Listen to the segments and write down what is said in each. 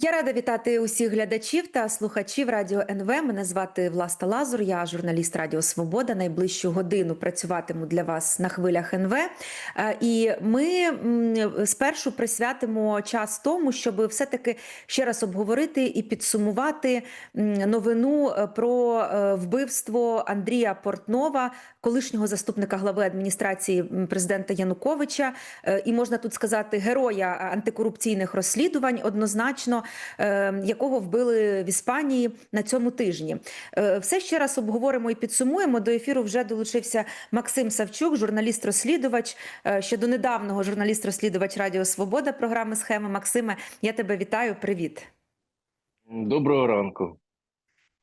Я рада вітати усіх глядачів та слухачів Радіо НВ. Мене звати Власта Лазур, я журналіст Радіо Свобода. Найближчу годину працюватиму для вас на хвилях НВ. Е, І ми спершу присвятимо час тому, щоб все-таки ще раз обговорити і підсумувати новину е, про е, вбивство Андрія Портнова, колишнього заступника глави адміністрації президента Януковича, і можна тут сказати героя антикорупційних розслідувань, однозначно, якого вбили в Іспанії на цьому тижні. Е, Все ще раз обговоримо і підсумуємо. До ефіру вже долучився Максим Савчук, журналіст-розслідувач. е, Ще до недавнього журналіст-розслідувач Радіо Свобода програми Схеми. Максиме, я тебе вітаю. Привіт. Доброго ранку.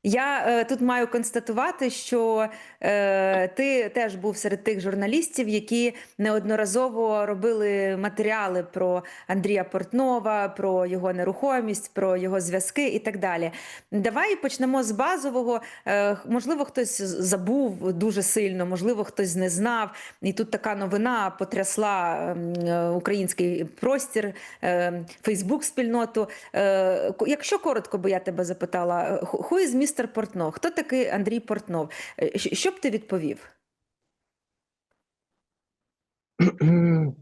Я е, тут маю констатувати, що е, ти теж був серед тих журналістів, які неодноразово робили матеріали про Андрія Портнова, про його нерухомість, про його зв'язки і так далі. Давай почнемо з базового. Е, можливо, хтось забув дуже сильно, можливо, хтось не знав. І тут така новина потрясла ем, е, український простір, е, Фейсбук-спільноту. Е, Якщо коротко би я тебе запитала, е, who is містер Портнов? Хто такий Андрій Портнов? Е, Що б ти відповів?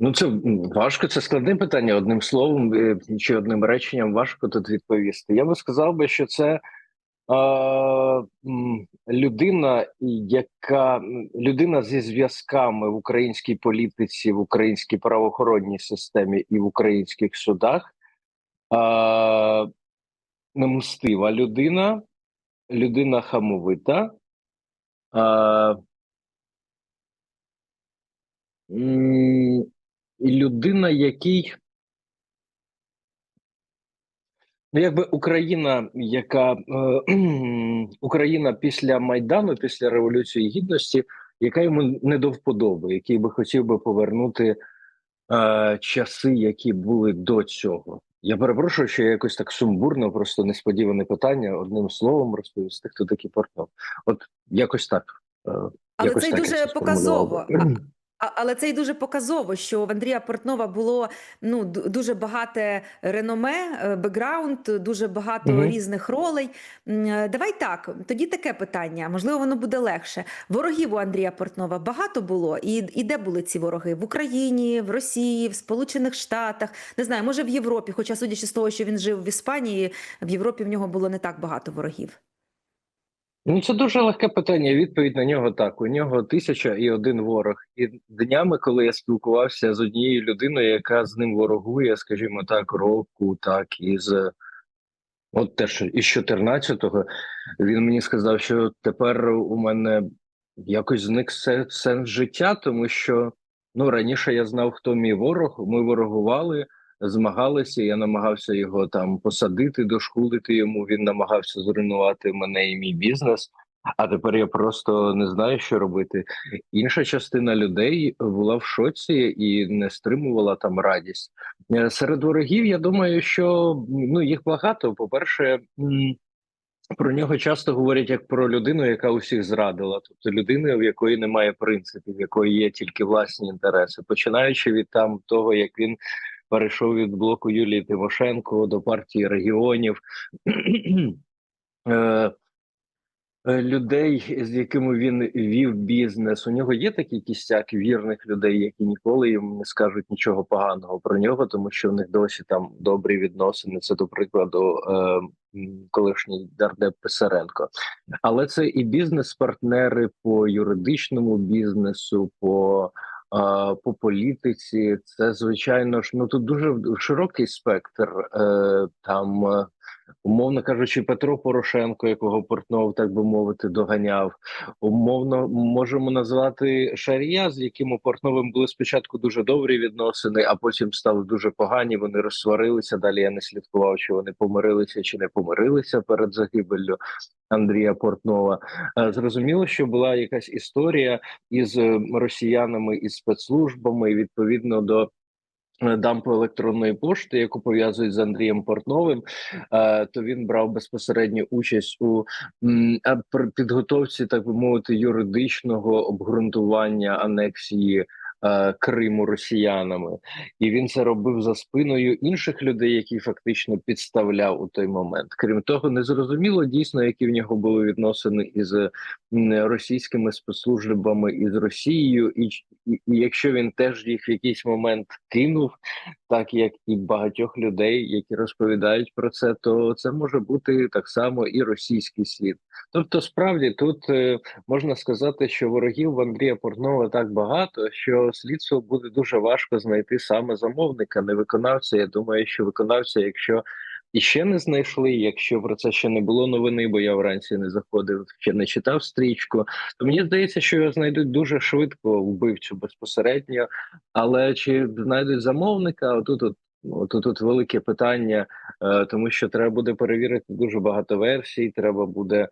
Ну, це важко, це складне питання. Одним словом е, чи одним реченням важко тут відповісти. Я би сказав би, що це людина, яка людина зі зв'язками в українській політиці, в українській правоохоронній системі і в українських судах. Немстива людина, людина хамовита. І людина, який ну, якби Україна, яка е, Україна після Майдану, після Революції Гідності, яка йому не до вподоби, який би хотів би повернути е, часи, які були до цього. Я перепрошую, що я якось так сумбурно, просто несподіване питання одним словом розповісти, хто такий Портнов. От якось так. е, Але якось це так дуже показово. А- Але це й дуже показово, що в Андрія Портнова було ну дуже багате реноме, е, бекграунд, дуже багато Мгм. різних ролей. Е, Давай так. Тоді таке питання. Можливо, воно буде легше. Ворогів у Андрія Портнова багато було, і, і де були ці вороги? В Україні, в Росії, в Сполучених Штатах, не знаю, може в Європі. Хоча, судячи з того, що він жив в Іспанії, в Європі в нього було не так багато ворогів. Ну, це дуже легке питання. Відповідь на нього так. У нього тисяча і один ворог. І днями, коли я спілкувався з однією людиною, яка з ним ворогує, скажімо так, року, так і з от теж із 14-го, він мені сказав, що тепер у мене якось зник сенс життя, тому що ну раніше я знав, хто мій ворог. Ми ворогували, змагалися. Я намагався його там посадити, дошкулити йому. Він намагався зруйнувати мене і мій бізнес. А тепер я просто не знаю, що робити. Інша частина людей була в шоці і не стримувала там радість. Е, Серед ворогів я думаю, що ну їх багато. По перше, про нього часто говорять як про людину, яка усіх зрадила, тобто людина, в якої немає принципів, в якої є тільки власні інтереси, починаючи від там того, як він перейшов від блоку Юлії Тимошенко до партії регіонів. Е, е, Людей, з якими він вів бізнес, у нього є такий кістяк вірних людей, які ніколи йому не скажуть нічого поганого про нього, тому що в них досі там добрі відносини. Це до прикладу е, колишній дардеп Писаренко. Але це і бізнес-партнери по юридичному бізнесу, по, по політиці. Це звичайно ж ну тут дуже широкий спектр. Е, там е, умовно кажучи, Петро Порошенко, якого Портнов, так би мовити, доганяв. Умовно можемо назвати Шарія, з яким у Портновим були спочатку дуже добрі відносини, а потім стали дуже погані. Вони розсварилися. Далі я не слідкував, чи вони помирилися чи не помирилися перед загибеллю Андрія Портнова. Е, Зрозуміло, що була якась історія із е, росіянами і спецслужбами, і відповідно до дампу електронної пошти, яку пов'язують з Андрієм Портновим, е, то він брав безпосередню участь у м, підготовці, так би мовити, юридичного обґрунтування анексії. Е, Криму росіянами, і він це робив за спиною інших людей, які фактично підставляв у той момент. Крім того, незрозуміло дійсно, які в нього були відносини із російськими спецслужбами із Росією, і, і, і якщо він теж їх в якийсь момент кинув, так як і багатьох людей, які розповідають про це, то це може бути так само і російський слід. Тобто, справді тут е, можна сказати, що ворогів в Андрія Портнова так багато, що слідство буде дуже важко знайти саме замовника, не виконавця. Я думаю, що виконавця, якщо і ще не знайшли, якщо про це ще не було новини, бо я вранці не заходив, ще не читав стрічку, то мені здається, що його знайдуть дуже швидко вбивцю безпосередньо. Але чи знайдуть замовника? Отут от. Отут тут велике питання, е, тому що треба буде перевірити дуже багато версій, треба буде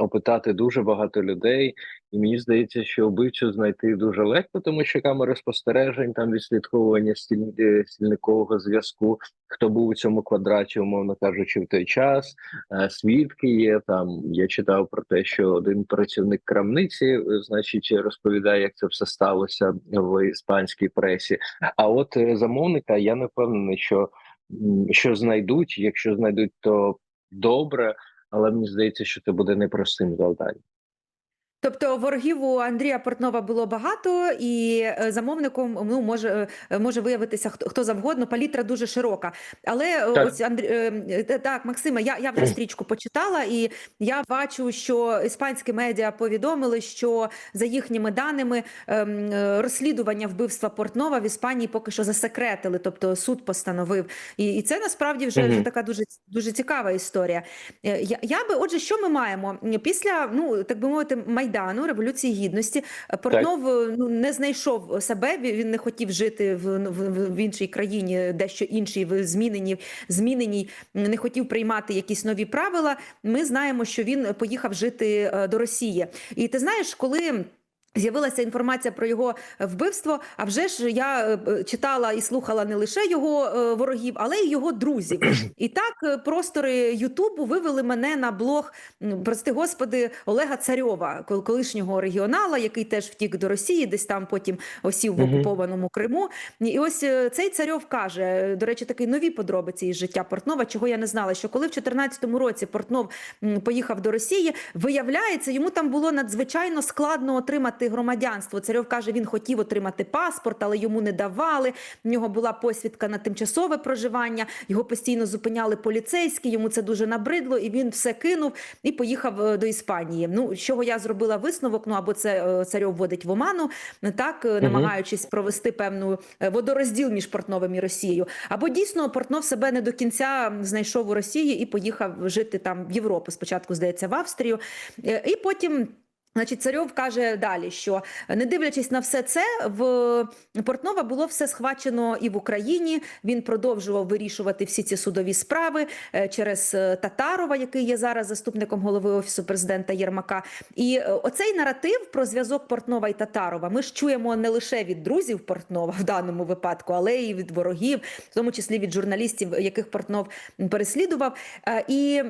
опитати дуже багато людей. І мені здається, що вбивцю знайти дуже легко, тому що камери спостережень, там відслідковування е, стільникового зв'язку, хто був у цьому квадраті, умовно кажучи, в той час. Е, Свідки є там. Я читав про те, що один працівник крамниці, е, значить, розповідає, як це все сталося в іспанській пресі. А от замовника я не впевнений, що, що знайдуть. Якщо знайдуть, то добре, але мені здається, що це буде непростим завданням. Тобто ворогів у Андрія Портнова було багато, і е, замовником ну може е, може виявитися хто хто завгодно. Палітра дуже широка. Але Так. ось Андрій е, так, Максиме, я, я вже стрічку почитала, і я бачу, що іспанські медіа повідомили, що за їхніми даними розслідування вбивства Портнова в Іспанії поки що засекретили, тобто суд постановив. І, і це насправді вже, вже така дуже дуже цікава історія. Я, я би, отже, що ми маємо після, ну так би мовити, майдану революції гідності. е, Портнов е, ну не знайшов себе. Він не хотів жити в, ну, в, в іншій країні, дещо іншій, в зміненій, зміненій, не хотів приймати якісь нові правила. Ми знаємо, що він поїхав жити е, до Росії. І ти знаєш, коли. З'явилася інформація про його е, вбивство. А вже ж я е, е, читала і слухала не лише його ворогів, але й його друзів. І так простори Ютубу вивели мене на блог, прости господи, Олега Царьова, колишнього регіонала, який теж втік до Росії, десь там потім осів в окупованому Криму. І ось цей царьов каже: до речі, такі нові подробиці із життя Портнова, чого я не знала. Що коли в 2014 році Портнов поїхав до Росії, виявляється, йому там було надзвичайно складно отримати громадянство. Царьов каже, він хотів отримати паспорт, але йому не давали. В нього була посвідка на тимчасове проживання. Його постійно зупиняли поліцейські. Йому це дуже набридло, і він все кинув і поїхав е, до Іспанії. Ну з чого я зробила висновок? Ну або це е, царьов вводить в оману, так е, намагаючись провести певну водорозділ між Портновим і Росією. Або дійсно Портнов себе не до кінця знайшов у Росії і поїхав жити там в Європу. Спочатку здається в Австрію, і потім. Значить, царьов каже далі, що не дивлячись на все це, в Портнова було все схвачено і в Україні. Він продовжував вирішувати всі ці судові справи е, через е, Татарова, який є зараз заступником голови офісу президента Єрмака. І е, оцей наратив про зв'язок Портнова і Татарова ми ж чуємо не лише від друзів Портнова в даному випадку, але й від ворогів, в тому числі від журналістів, яких Портнов переслідував. Е, І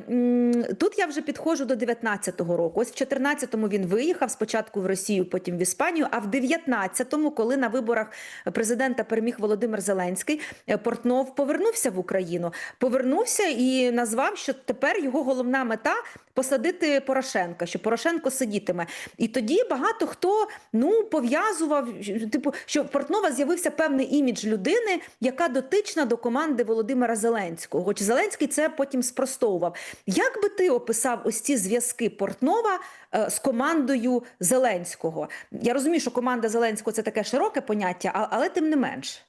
тут я вже підходжу до 19-го року. Ось в 14-му він виїхав спочатку в Росію, потім в Іспанію. А в 19-му, коли на виборах президента переміг Володимир Зеленський, е, Портнов повернувся в Україну. Повернувся і назвав, що тепер його головна мета посадити Порошенка, що Порошенко сидітиме. І тоді багато хто ну пов'язував, типу, що в Портнова з'явився певний імідж людини, яка дотична до команди Володимира Зеленського. Хоч Зеленський це потім спростовував. Як би ти описав ось ці зв'язки Портнова е, з командою Зеленського? Я розумію, що команда Зеленського це таке широке поняття, але тим не менш.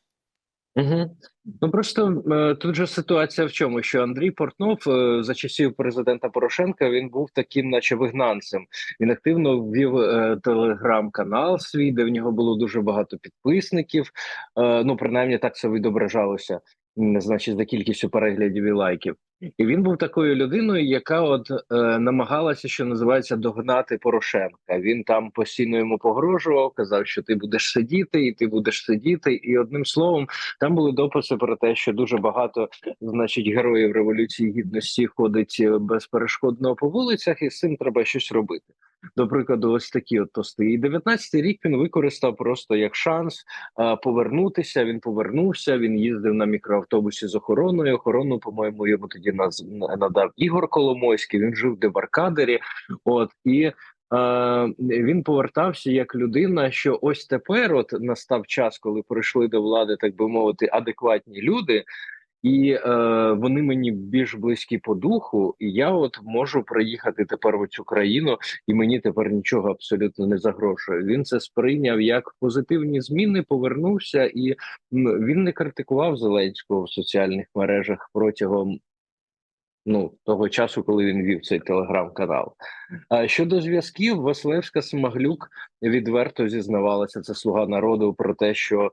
Угу. Ну просто е, тут же ситуація в чому, що Андрій Портнов е, за часів президента Порошенка він був таким, наче вигнанцем. Він активно ввів е, телеграм-канал свій, де в нього було дуже багато підписників. Ну, принаймні так це відображалося, значить, за кількістю переглядів і лайків. І він був такою людиною, яка от е, намагалася, що називається, догнати Порошенка. Він там постійно йому погрожував, казав, що ти будеш сидіти, і ти будеш сидіти. І одним словом, там були дописи про те, що дуже багато, значить, героїв революції гідності ходить е, безперешкодно по вулицях, і з цим треба щось робити. До прикладу, ось такі от пости. І 19-й рік він використав просто як шанс повернутися. Він повернувся. Він їздив на мікроавтобусі з охороною. Охорону, по-моєму, йому тоді надав Ігор Коломойський. Він жив в Дебаркадері. От і він повертався як людина, що ось тепер, от настав час, коли прийшли до влади, так би мовити, адекватні люди. І е, вони мені більш близькі по духу, і я от можу приїхати тепер в цю країну, і мені тепер нічого абсолютно не загрожує. Він це сприйняв як позитивні зміни, повернувся, і він не критикував Зеленського в соціальних мережах протягом ну того часу, коли він вів цей телеграм-канал. А щодо зв'язків, Василевська Смаглюк відверто зізнавалася це слуга народу про те, що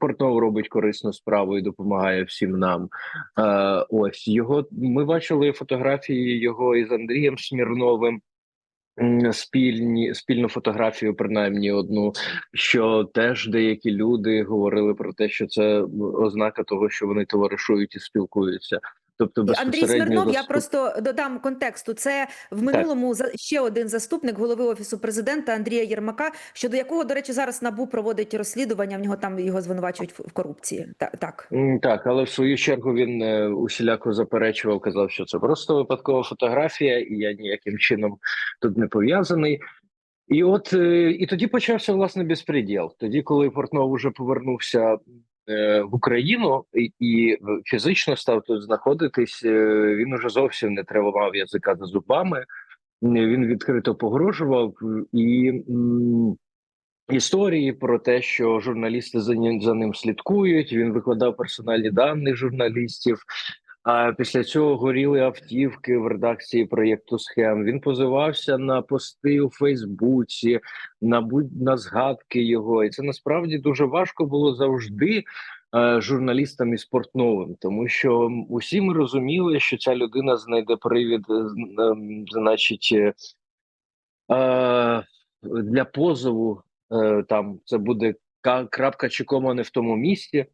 Портнов робить корисну справу і допомагає всім нам. Ось його ми бачили фотографії його із Андрієм Смірновим. Спільні спільну фотографію, принаймні одну, що теж деякі люди говорили про те, що це ознака того, що вони товаришують і спілкуються. Тобто, Андрій Смірнов, я просто додам контексту. Це в минулому за ще один заступник голови офісу президента Андрія Єрмака, щодо якого, до речі, зараз набу проводить розслідування. В нього там його звинувачують в корупції. Так. Так, але в свою чергу він е, усіляко заперечував, казав, що це просто випадкова фотографія, і я ніяким чином тут не пов'язаний. І от е, і тоді почався власне безпреділ. Тоді, коли Портнов уже повернувся в Україну і, фізично став тут знаходитись, е, він уже зовсім не тривував язика за зубами. Він відкрито погрожував і. Історії про те, що журналісти за ним за ним слідкують. Він викладав персональні дані журналістів. А після цього горіли автівки в редакції проєкту схем. Він позивався на пости у Фейсбуці, на будь на згадки його, і це насправді дуже важко було завжди е, журналістам із Портновим, тому що усі ми розуміли, що ця людина знайде привід, е, ем, значить. е, для позову там це буде крапка чи кома не в тому місці.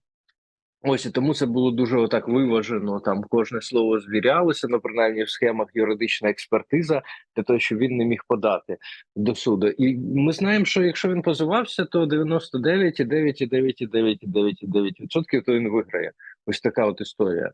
Ось і тому це було дуже отак виважено. Там кожне слово звірялося, ну принаймні в схемах юридична експертиза для того, щоб він не міг подати до суду. І ми знаємо, що якщо він позивався, то 99,9,9,9,9,9% то він виграє. Ось така от історія.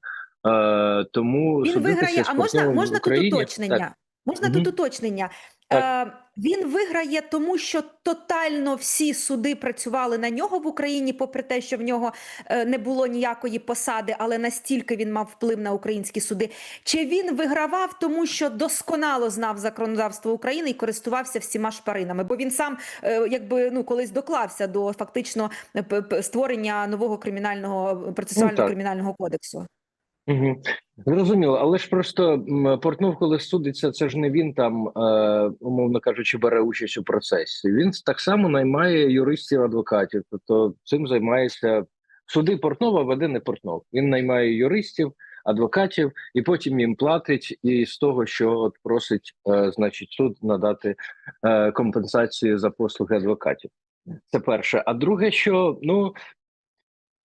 Е, тому Він виграє. А можна можна тут уточнення? Так. Можна Мгм. тут уточнення? Так. Е, він виграє, тому що тотально всі суди працювали на нього в Україні, попри те, що в нього е, не було ніякої посади, але настільки він мав вплив на українські суди. Чи він вигравав, тому що досконало знав законодавство України і користувався всіма шпаринами? Бо він сам е, якби ну колись доклався до фактично створення нового кримінального процесуального так. кримінального кодексу. Угу. Зрозуміло, але ж просто Портнов, коли судиться, це ж не він там, е, умовно кажучи, бере участь у процесі. Він так само наймає юристів, адвокатів. Тобто цим займається суди Портнова веде не Портнов. Він наймає юристів, адвокатів і потім їм платить. І з того, що от просить, е, значить, суд надати е, компенсацію за послуги адвокатів. Це перше. А друге, що ну.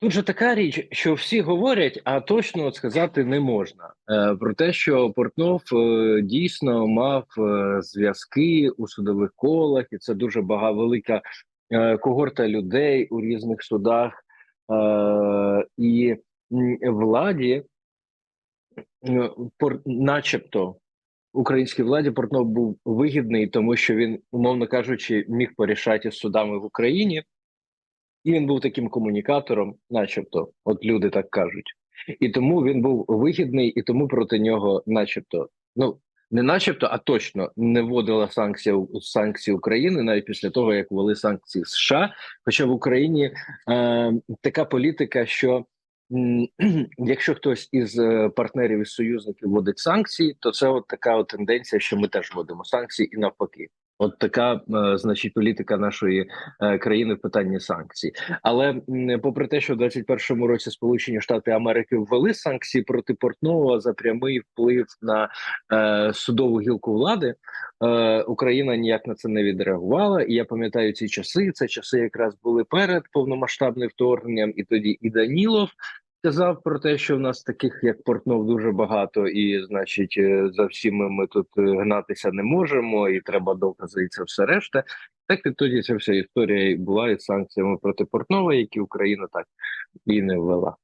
Тут же така річ, що всі говорять, а точно сказати не можна. Е, про те, що Портнов е, дійсно мав е, зв'язки у судових колах, і це дуже бага велика когорта людей у різних судах і владі, е, начебто, українській владі Портнов був вигідний, тому що він, умовно кажучи, міг порішати з судами в Україні. І він був таким комунікатором, начебто, от люди так кажуть. І тому він був вигідний, і тому проти нього, начебто, ну не начебто, а точно не вводила санкції санкції України навіть після того, як ввели санкції США. Хоча в Україні е, така політика, що якщо хтось із е, партнерів і союзників вводить санкції, то це от така от тенденція, що ми теж вводимо санкції, і навпаки. От така, е, значить, політика нашої е, країни в питанні санкцій. Але попри те, що в 21-му році Сполучені Штати Америки ввели санкції проти Портнова за прямий вплив на е, судову гілку влади, е, Україна ніяк на це не відреагувала. І я пам'ятаю ці часи. Це часи якраз були перед повномасштабним вторгненням, і тоді і Данілов. Сказав про те, що в нас таких як Портнов дуже багато, і значить, е, за всіми ми тут е, гнатися не можемо, і треба докази, і це все решта. Так і тоді ця вся історія була із санкціями проти Портнова, які Україна так і не ввела.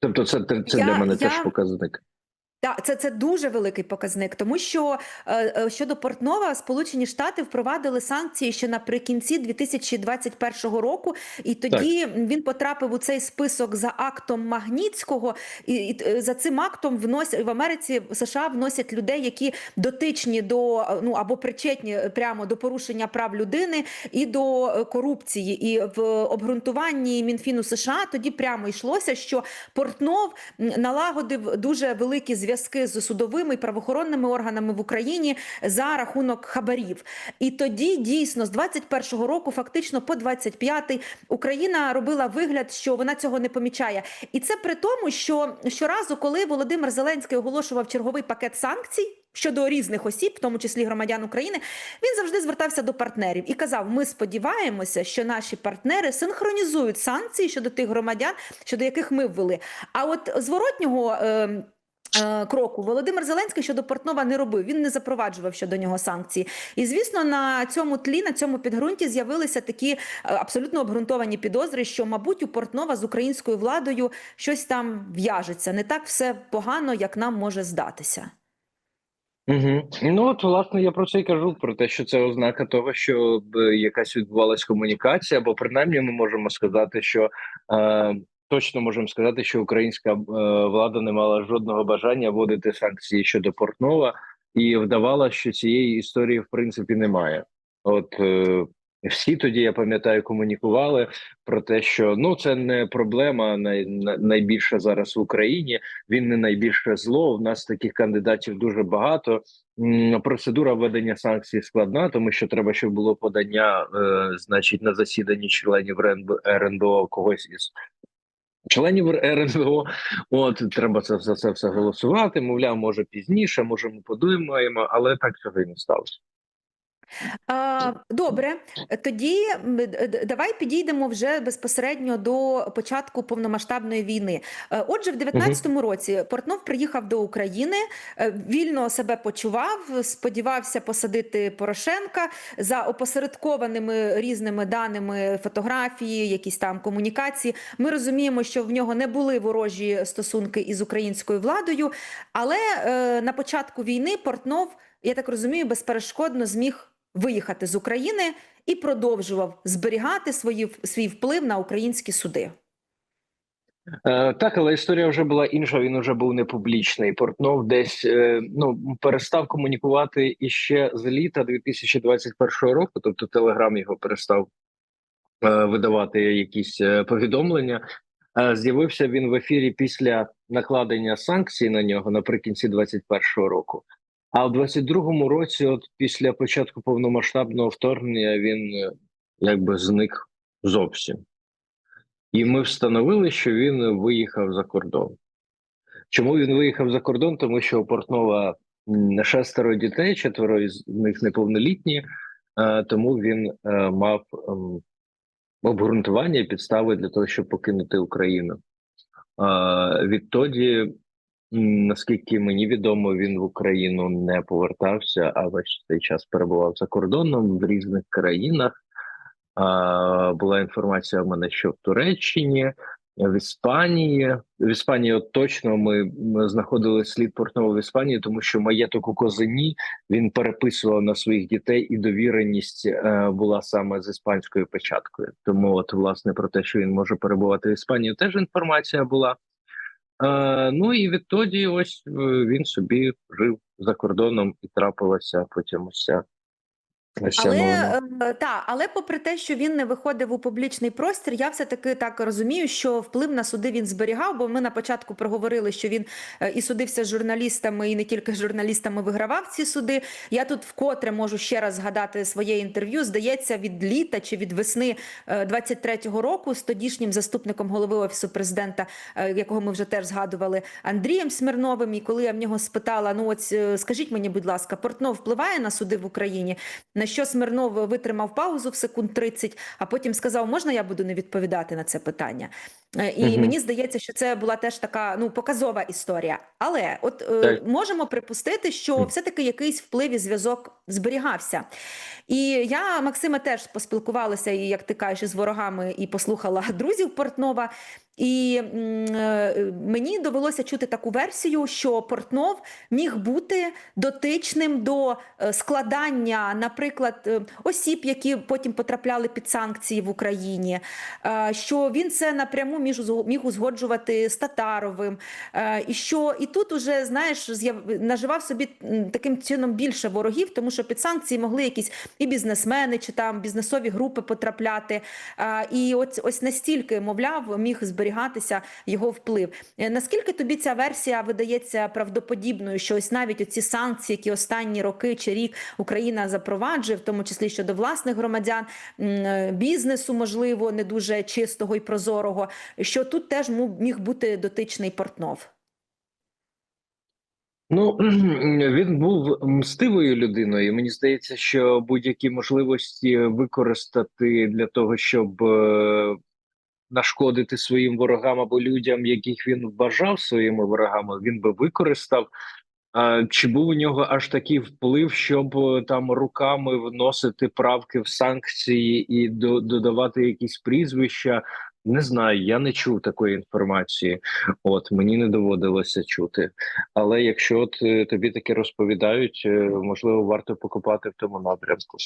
Тобто, це, це, це Я- для мене я- теж показник. Так, це, це дуже великий показник, тому що е, е, щодо Портнова Сполучені Штати впровадили санкції ще наприкінці 2021 року, і тоді він потрапив у цей список за актом Магнітського. І, і е, за цим актом вносять в Америці в США вносять людей, які дотичні до ну або причетні прямо до порушення прав людини і до корупції. І в обґрунтуванні Мінфіну США тоді прямо йшлося, що Портнов налагодив дуже великі зв'язки з судовими і правоохоронними органами в Україні за рахунок хабарів. І тоді дійсно з 21-го року, фактично по 25-й, Україна робила вигляд, що вона цього не помічає. І це при тому, що щоразу, коли Володимир Зеленський оголошував черговий пакет санкцій. Щодо різних осіб, в тому числі громадян України, він завжди звертався до партнерів і казав: Ми сподіваємося, що наші партнери синхронізують санкції щодо тих громадян, щодо яких ми ввели. А от зворотнього. Е, Кроку Володимир Зеленський щодо Портнова не робив. Він не запроваджував щодо нього санкції. І звісно, на цьому тлі, на цьому підґрунті з'явилися такі е, абсолютно обґрунтовані підозри, що, мабуть, у Портнова з українською владою щось там в'яжеться. Не так все погано, як нам може здатися. Угу. Ну от власне я про це і кажу: про те, що це ознака того, що якась відбувалась комунікація, або принаймні ми можемо сказати, що е, точно можемо сказати, що українська е, влада не мала жодного бажання вводити санкції щодо Портнова, і вдавала, що цієї історії в принципі немає. От е, всі тоді я пам'ятаю, комунікували про те, що ну це не проблема най, най- найбільша зараз в Україні. Він не найбільше зло. У нас таких кандидатів дуже багато. Процедура введення санкцій складна, тому що треба, щоб було подання, е, значить, на засіданні членів РНБ, РНБО когось із членів РНБО. От треба це за це все голосувати. Мовляв, може пізніше, може ми подумаємо, але так цього і не сталося. А, добре, тоді давай підійдемо вже безпосередньо до початку повномасштабної війни. Е, Отже, в 19-му році Портнов приїхав до України, е, вільно себе почував, сподівався посадити Порошенка за опосередкованими різними даними, фотографії, якісь там комунікації. Ми розуміємо, що в нього не були ворожі стосунки із українською владою, але е, на початку війни Портнов, я так розумію, безперешкодно зміг виїхати з України і продовжував зберігати свої, свій вплив на українські суди. Е, так, але історія вже була інша. Він вже був не публічний. Портнов десь е, ну перестав комунікувати іще з літа 2021 року. Тобто Телеграм його перестав е, видавати якісь повідомлення. З'явився він в ефірі після накладення санкцій на нього наприкінці 2021 року. А в 22-му році, от після початку повномасштабного вторгнення, він е, якби зник зовсім. І ми встановили, що він виїхав за кордон. Чому він виїхав за кордон? Тому що у Портнова шестеро дітей, четверо із них неповнолітні, е, тому він е, мав ем, обґрунтування і підстави для того, щоб покинути Україну. Відтоді, наскільки мені відомо, він в Україну не повертався, а весь цей час перебував за кордоном в різних країнах. Була інформація в мене, що в Туреччині, в Іспанії. В Іспанії от точно ми, знаходили слід Портнова в Іспанії, тому що маєток у Козині він переписував на своїх дітей, і довіреність е, була саме з іспанською печаткою. Тому, от, власне, про те, що він може перебувати в Іспанії, теж інформація була. Е, ну і відтоді, ось е, він собі жив за кордоном і трапилася потім ось Але е, та, але попри те, що він не виходив у публічний простір, я все таки так розумію, що вплив на суди він зберігав. Бо ми на початку проговорили, що він е, і судився з журналістами, і не тільки з журналістами вигравав ці суди. Я тут вкотре можу ще раз згадати своє інтерв'ю. Здається, від літа чи від весни е, 23-го року з тодішнім заступником голови офісу президента, е, якого ми вже теж згадували, Андрієм Смірновим. І коли я в нього спитала: ну от е, скажіть мені, будь ласка, Портнов впливає на суди в Україні? На що Смирнов витримав паузу в секунд 30, а потім сказав: можна я буду не відповідати на це питання? Е, І Мгм. мені здається, що це була теж така ну показова історія. Але от е, можемо припустити, що все-таки якийсь вплив і зв'язок зберігався. І я, Максиме, теж поспілкувалася, і як ти кажеш, із ворогами, і послухала друзів Портнова. І е, мені довелося чути таку версію, що Портнов міг бути дотичним до е, складання, наприклад, е, осіб, які потім потрапляли під санкції в Україні, що він це напряму міг узгоджувати з Татаровим, і що і тут уже знаєш, наживав собі таким чином більше ворогів, тому що під санкції могли якісь і бізнесмени, чи там бізнесові групи потрапляти. І ось ось настільки, мовляв, міг зберігатися його вплив. Е, Наскільки тобі ця версія видається правдоподібною, що ось навіть оці санкції, які останні роки чи рік Україна запроваджує, в тому числі щодо власних громадян, е, бізнесу, можливо, не дуже чистого і прозорого, що тут теж міг бути дотичний Портнов. Ну він був мстивою людиною. Мені здається, що будь-які можливості використати для того, щоб е, нашкодити своїм ворогам або людям, яких він вважав своїми ворогами, він би використав. Чи був у нього аж такий вплив, щоб е, там руками вносити правки в санкції і до, додавати якісь прізвища? Не знаю, я не чув такої інформації. От мені не доводилося чути. Але якщо от е, тобі таке розповідають, е, можливо, варто покопати в тому напрямку.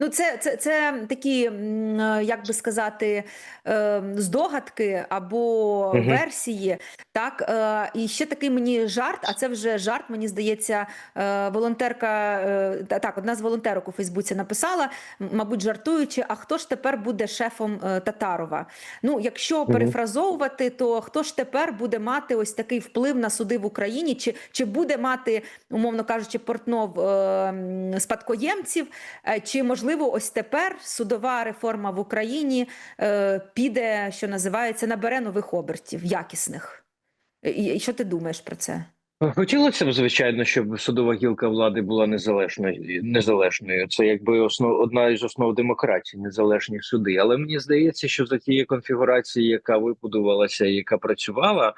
Ну, це, це, це такі, е, як би сказати, е, здогадки або Мгм. версії. Так, е, і ще такий мені жарт, а це вже жарт, мені здається, волонтерка, так, одна з волонтерок у Фейсбуці написала, мабуть, жартуючи, а хто ж тепер буде шефом Татарова? Ну, якщо перефразовувати, то хто ж тепер буде мати ось такий вплив на суди в Україні? Чи, чи буде мати, умовно кажучи, Портнов спадкоємців? Чи можливо, ось тепер судова реформа в Україні е, піде, що називається, набере нових обертів, якісних? І, що ти думаєш про це? Хотілося б, звичайно, щоб судова гілка влади була незалежною. Незалежною. Це якби основ одна із основ демократії, незалежні суди. Але мені здається, що за тією конфігурацією, яка вибудувалася яка працювала, е,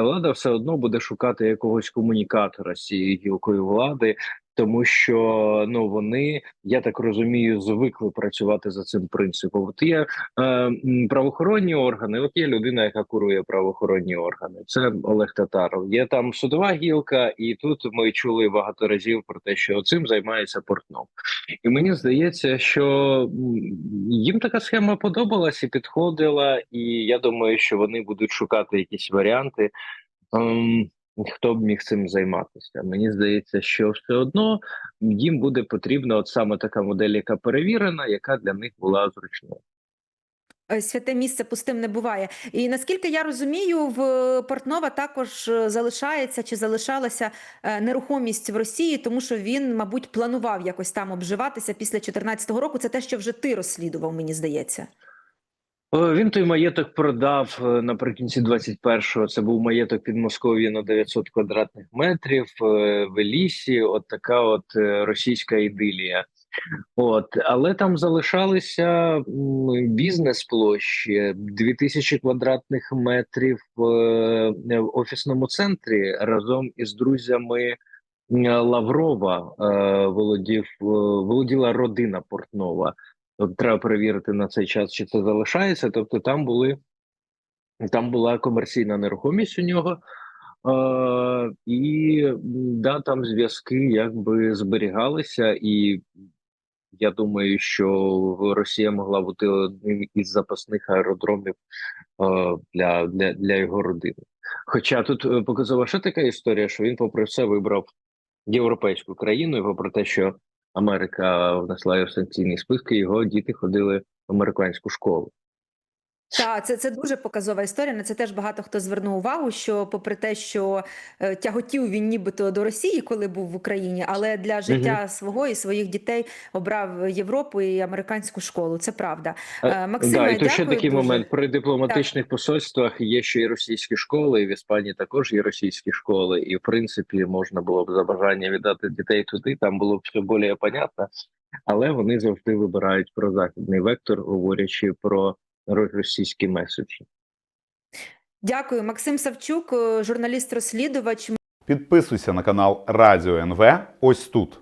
влада все одно буде шукати якогось комунікатора з цією гілкою влади. Тому що ну вони, я так розумію, звикли працювати за цим принципом. От є е, правоохоронні органи. От є людина, яка курує правоохоронні органи. Це Олег Татаров. Є там судова гілка, і тут ми чули багато разів про те, що цим займається Портнов. І мені здається, що їм така схема подобалась і підходила, і я думаю, що вони будуть шукати якісь варіанти. Ем, Хто б міг цим займатися? Мені здається, що все одно їм буде потрібна от саме така модель, яка перевірена, яка для них була зручною. Е, Святе місце пустим не буває. І наскільки я розумію, в Портнова також е, залишається чи залишалася е, нерухомість в Росії, тому що він, мабуть, планував якось там обживатися після 2014 року. Це те, що вже ти розслідував, мені здається. Е, Він той маєток продав е, наприкінці 21-го. Це був маєток під Москов'ю на 900 квадратних метрів е, в лісі. От така от російська ідилія. От, але там залишалися бізнес-площі 2000 квадратних метрів в офісному центрі разом із друзями Лаврова володів володіла родина Портнова. Треба перевірити на цей час, чи це залишається. Тобто, там були там була комерційна нерухомість у нього. Е, і да, там зв'язки якби зберігалися, і я думаю, що Росія могла бути одним із запасних аеродромів е, для, для, для його родини. Хоча тут е, показова ще така історія, що він, попри все, вибрав європейську країну, і попри те, що Америка внесла його в санкційні списки, його діти ходили в американську школу. Так, це, це дуже показова історія. На це теж багато хто звернув увагу. Що, попри те, що е, тяготів він нібито до Росії, коли був в Україні, але для життя свого і своїх дітей обрав Європу і американську школу. Це правда. Е, Максиме, да, і то ще такий дуже. момент при дипломатичних посольствах є ще й російські школи, і в Іспанії також є російські школи, і в принципі можна було б за бажання віддати дітей туди. Там було б все більш понятно, але вони завжди вибирають про західний вектор, говорячи про російські меседжі. Дякую, Максим Савчук, е, журналіст-розслідувач. Підписуйся на канал Радіо НВ ось тут.